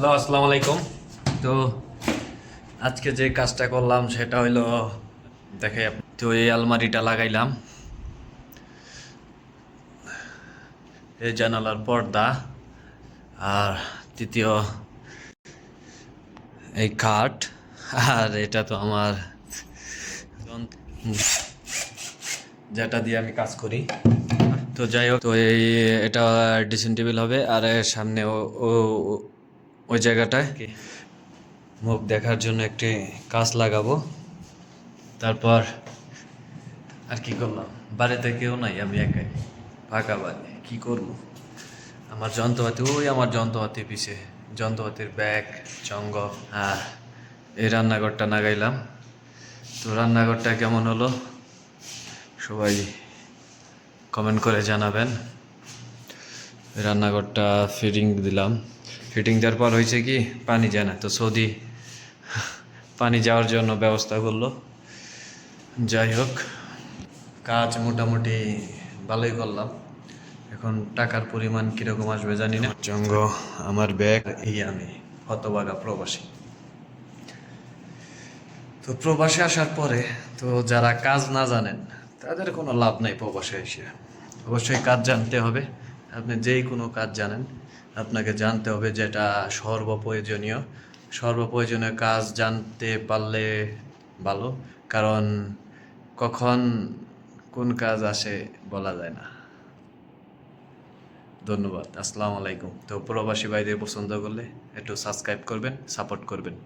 Hello, আসসালামু আলাইকুম। তো আজকে যে কাজটা করলাম সেটা হইল, দেখে তো এই আলমারিটা লাগাইলাম। এই জানালার পর্দা আর তৃতীয় এই কাঠ আর এটা তো আমার যেটা দিয়ে আমি কাজ করি। তো যাই হোক, তো এই এটা ড্রেসিং টেবিল হবে আর সামনে ও- ওই জায়গাটায় মুখ দেখার জন্য একটি কাঁচ লাগাবো। তারপর আর কি করলাম? বাড়িতে কেউ নাই আমি একাই। ফাঁকা বাড়ি কি করব? আমার যন্ত্রপাতি ওই আমার যন্ত্রপাতি পিছে যন্ত্রপাতির ব্যাগ চঙ্গ হ্যাঁ এই রান্নাঘরটা নাগাইলাম তো রান্নাঘরটা কেমন হলো? সবাই কমেন্ট করে জানাবেন। রান্নাঘরটা ফিটিং দিলাম। ফিটিং দেওয়ার পর হয়েছে কি? পানি যায় না। তো সৌদি পানি যাওয়ার জন্য ব্যবস্থা করল। যাই হোক, কাজ মোটামুটি ভালোই করলাম। এখন টাকার পরিমাণ কীরকম আসবে জানি না। জঙ্গ, আমার ব্যাগ, এই আমি হতবাগা প্রবাসী। তো প্রবাসে আসার পরে তো যারা কাজ না জানেন, তাদের কোনো লাভ নাই প্রবাসে এসে। অবশ্যই কাজ জানতে হবে। আপনি যেই কোনো কাজ জানেন, আপনাকে জানতে হবে যেটা সর্বপ্রয়োজনীয়। সর্বপ্রয়োজনীয় কাজ জানতে পারলে ভালো, কারণ কখন কোন কাজ আসে বলা যায় না। ধন্যবাদ, আসসালামু আলাইকুম। তো প্রবাসী ভাইদের পছন্দ করলে একটু সাবস্ক্রাইব করবেন সাপোর্ট করবেন।